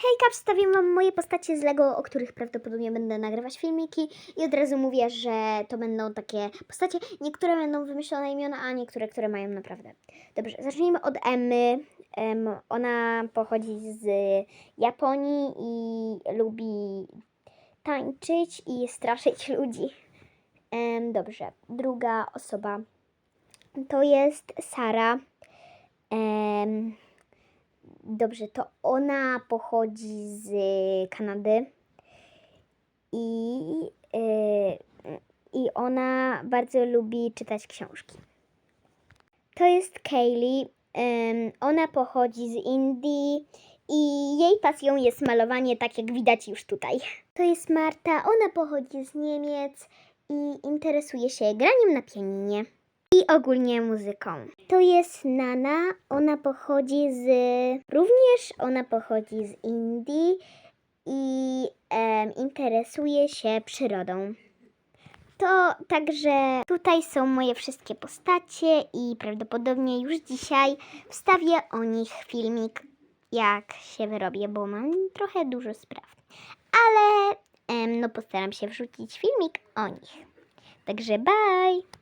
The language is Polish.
Hejka, przedstawię Wam moje postacie z Lego, o których prawdopodobnie będę nagrywać filmiki i od razu mówię, że to będą takie postacie, niektóre będą wymyślone imiona, a niektóre, które mają naprawdę. Dobrze, zacznijmy od Emmy. Em, ona pochodzi z Japonii i lubi tańczyć i straszyć ludzi. Dobrze, druga osoba to jest Sara. Em, Dobrze, to ona pochodzi z Kanady i, yy, i ona bardzo lubi czytać książki. To jest Kaylee. Ym, ona pochodzi z Indii i jej pasją jest malowanie, tak jak widać już tutaj. To jest Marta. Ona pochodzi z Niemiec i interesuje się graniem na pianinie i ogólnie muzyką. To jest Nana, ona pochodzi z. Również ona pochodzi z Indii i em, interesuje się przyrodą. To także tutaj są moje wszystkie postacie i prawdopodobnie już dzisiaj wstawię o nich filmik, jak się wyrobię, bo mam trochę dużo spraw. Ale no postaram się wrzucić filmik o nich. Także bye!